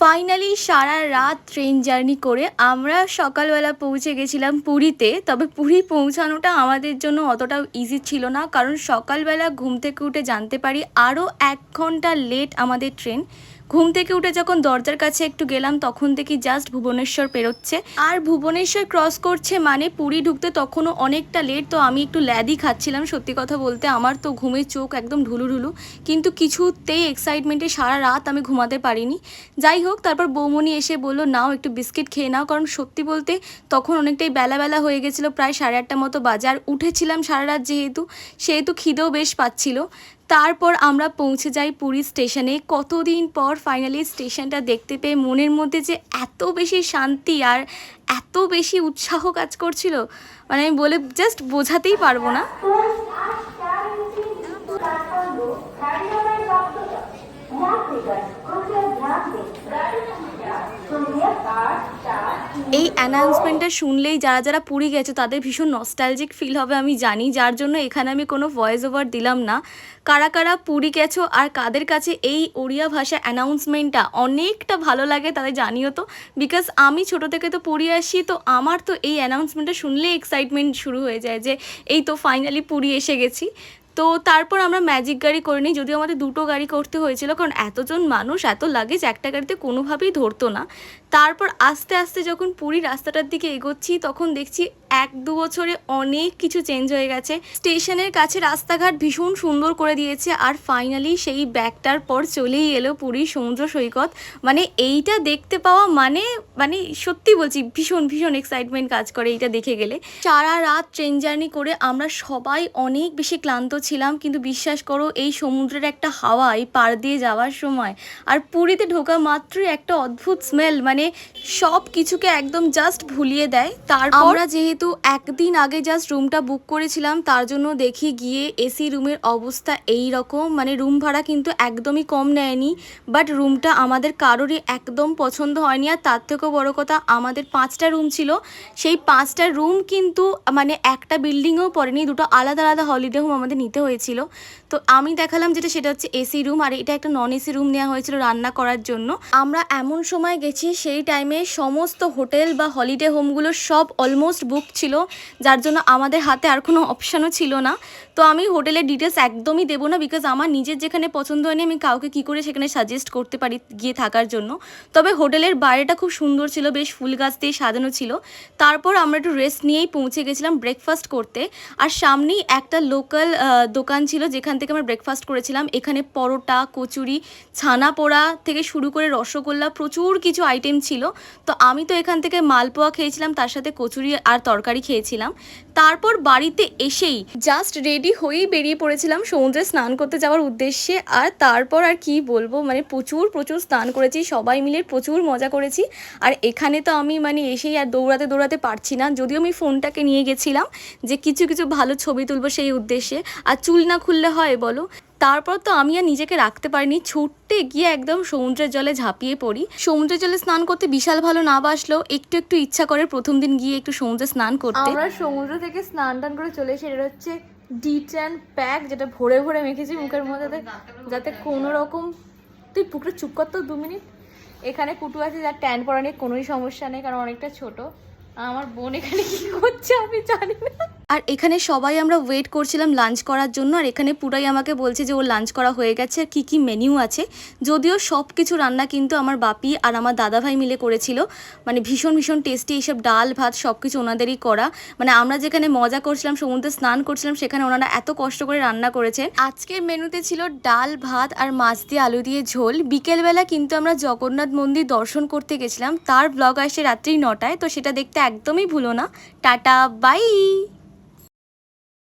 Finally সারা রাত train journey করে আমরা সকালবেলা পৌঁছে গেছিলাম পুরীতে। তবে পুরী পৌঁছানোটা আমাদের জন্য অতটাও ইজি ছিল না, কারণ সকালবেলা ঘুম থেকে উঠে জানতে পারি আরও এক ঘণ্টা লেট আমাদের ট্রেন ঘুম থেকে উঠে যখন দরজার কাছে একটু গেলাম, তখন দেখি জাস্ট ভুবনেশ্বর পেরোচ্ছে। আর ভুবনেশ্বর ক্রস করছে মানে পুরী ঢুকতে তখনও অনেকটা লেট তো আমি একটু ল্যাদি খাচ্ছিলাম। সত্যি কথা বলতে আমার তো ঘুমের চোখ একদম ঢুলু ঢুলু কিন্তু কিছুতেই এক্সাইটমেন্টে সারা রাত আমি ঘুমাতে পারিনি। যাই হোক, তারপর বৌমনি এসে বলল, নাও একটু বিস্কিট খেয়ে নাও। কারণ সত্যি বলতে তখন অনেকটাই বেলা বেলা হয়ে গেছিল, প্রায় সাড়ে আটটা মতো বাজার উঠেছিলাম সারা রাত যেহেতু, সেহেতু খিদেও বেশ পাচ্ছিল। তারপর আমরা পৌঁছে যাই পুরী স্টেশনে। কতদিন পর ফাইনালি স্টেশনটা দেখতে পেয়ে মনের মধ্যে যে এত বেশি শান্তি আর এত বেশি উৎসাহ কাজ করছিল মানে আমি বলে জাস্ট বোঝাতেই পারব না। এই অ্যানাউন্সমেন্টটা শুনলেই যারা যারা পুরী গেছে, তাদের ভীষণ নস্টালজিক ফিল হবে, আমি জানি। যার জন্য এখানে আমি কোনো ভয়েস ওভার দিলাম না। কারা কারা পুরী গেছো আর কাদের কাছে এই ওড়িয়া ভাষা অ্যানাউন্সমেন্টটা অনেকটা ভালো লাগে তাদের জানিও তো। বিকজ আমি ছোট থেকে তো পুরী আসি, তো আমার তো এই অ্যানাউন্সমেন্টটা শুনলেই এক্সাইটমেন্ট শুরু হয়ে যায় যে, এই তো ফাইনালি পুরী এসে গেছি। তো তারপর আমরা ম্যাজিক গাড়ি করে নিই যদিও আমাদের দুটো গাড়ি করতে হয়েছিল, কারণ এতজন মানুষ, এত লাগেজ একটা গাড়িতে কোনোভাবেই ধরতো না। তারপর আস্তে আস্তে যখন পুরীর রাস্তাটার দিকে এগোচ্ছি, তখন দেখছি এক দু বছরে অনেক কিছু চেঞ্জ হয়ে গেছে। স্টেশনের কাছে রাস্তাঘাট ভীষণ সুন্দর করে দিয়েছে আর ফাইনালি সেই ব্যাগটার পর চলেই এলো পুরী সমুদ্র সৈকত। মানে এইটা দেখতে পাওয়া মানে মানে সত্যি বলছি ভীষণ ভীষণ এক্সাইটমেন্ট কাজ করে এইটা দেখে গেলে। সারা রাত ট্রেন জার্নি করে আমরা সবাই অনেক বেশি ক্লান্ত ছিলাম, কিন্তু বিশ্বাস করো এই সমুদ্রের একটা হাওয়া এই পার দিয়ে যাওয়ার সময় আর পুরীতে ঢোকা মাত্রই একটা অদ্ভুত স্মেল মানে সব কিছুকে একদম জাস্ট ভুলিয়ে দেয়। তারপর যেহেতু একদিন আগে জাস্ট রুমটা বুক করেছিলাম, তার জন্য দেখি গিয়ে এসি রুমের অবস্থা এই রকম। মানে রুম ভাড়া কিন্তু একদমই কম নেয়নি বাট রুমটা আমাদের কারোরই একদম পছন্দ হয়নি। আর তার থেকেও বড় কথা, আমাদের পাঁচটা রুম ছিল। সেই পাঁচটা রুম কিন্তু মানে একটা বিল্ডিংয়েও পড়েনি, দুটো আলাদা আলাদা হলিডে হোম আমাদের নিতে হয়েছিল। তো আমি দেখালাম যেটা, সেটা হচ্ছে এসি রুম আর এটা একটা নন এসি রুম নেওয়া হয়েছিল রান্না করার জন্য। আমরা এমন সময় গেছি, সেই টাইমে সমস্ত হোটেল বা হলিডে হোমগুলো সব অলমোস্ট বুক ছিল, যার জন্য আমাদের হাতে আর কোনো অপশানও ছিল না। তো আমি হোটেলের ডিটেলস একদমই দেবো না বিকজ আমার নিজের যেখানে পছন্দ হয়নি, আমি কাউকে কী করে সেখানে সাজেস্ট করতে পারি গিয়ে থাকার জন্য। তবে হোটেলের বাইরেটা খুব সুন্দর ছিল, বেশ ফুল গাছ দিয়ে সাজানো ছিল। তারপর আমরা একটু রেস্ট নিয়েই পৌঁছে গেছিলাম ব্রেকফাস্ট করতে। আর সামনেই একটা লোকাল দোকান ছিল, যেখান থেকে আমরা ব্রেকফাস্ট করেছিলাম। এখানে পরোটা, কচুরি, ছানা পোড়া থেকে শুরু করে রসগোল্লা, প্রচুর কিছু আইটেম ছিল। তো আমি তো এখান থেকে মালপোয়া খেয়েছিলাম, তার সাথে কচুরি আর তরকারি খেয়েছিলাম। তারপর বাড়িতে এসেই জাস্ট রেডি হয়েই বেরিয়ে পড়েছিলাম সমুদ্রে স্নান করতে যাওয়ার উদ্দেশ্যে। আর তারপর আর কি বলব মানে প্রচুর প্রচুর স্নান করেছি, সবাই মিলে প্রচুর মজা করেছি। আর এখানে তো আমি মানে এসেই আর দৌড়াতে দৌড়াতে পারছি না। যদিও আমি ফোনটাকে নিয়ে গেছিলাম যে কিছু কিছু ভালো ছবি তুলবো সেই উদ্দেশ্যে। আর চুল না খুললে হয় বলো? তারপর তো আমি আর নিজেকে রাখতে পারিনি। ছুটতে গিয়ে একদম সমুদ্রের জলে ঝাঁপিয়ে পড়ি। সমুদ্রের জলে স্নান করতে বিশাল ভালো না বাসলেও একটু একটু ইচ্ছা করে প্রথম দিন গিয়ে একটু সমুদ্রে স্নান করতে। আমরা সমুদ্র থেকে স্নান টান করে চলে এসে এটা হচ্ছে ডিট অ্যান্ড প্যাক, যেটা ভরে ভরে মেখেছি মুখের মধ্যে যাতে কোনো রকম, তুই পুকুরে চুপ কর তো দু মিনিট। এখানে কুটু আছে, যার ট্যান পরা নিয়ে কোনোই সমস্যা নেই, কারণ অনেকটা ছোট। আমার বোন এখানে কি করছে আমি জানি না। আর এখানে সবাই আমরা ওয়েট করছিলাম লাঞ্চ করার জন্য, আর এখানে পুরাই আমাকে বলছে যে ওর লাঞ্চ করা হয়ে গেছে, আর কী কী মেনিউ আছে। যদিও সব কিছু রান্না কিন্তু আমার বাপি আর আমার দাদাভাই মিলে করেছিল। মানে ভীষণ ভীষণ টেস্টি এইসব ডাল, ভাত সব কিছু ওনাদেরই করা। মানে আমরা যেখানে মজা করছিলাম, সমুদ্রে স্নান করছিলাম, সেখানে ওনারা এত কষ্ট করে রান্না করেছেন আজকের মেনুতে ছিল ডাল, ভাত আর মাছ দিয়ে আলু দিয়ে ঝোল। বিকেলবেলা কিন্তু আমরা জগন্নাথ মন্দির দর্শন করতে গেছিলাম। তার ব্লগ আসে রাত্রি নটায়, তো সেটা দেখতে একদমই ভুলো না। Tata bye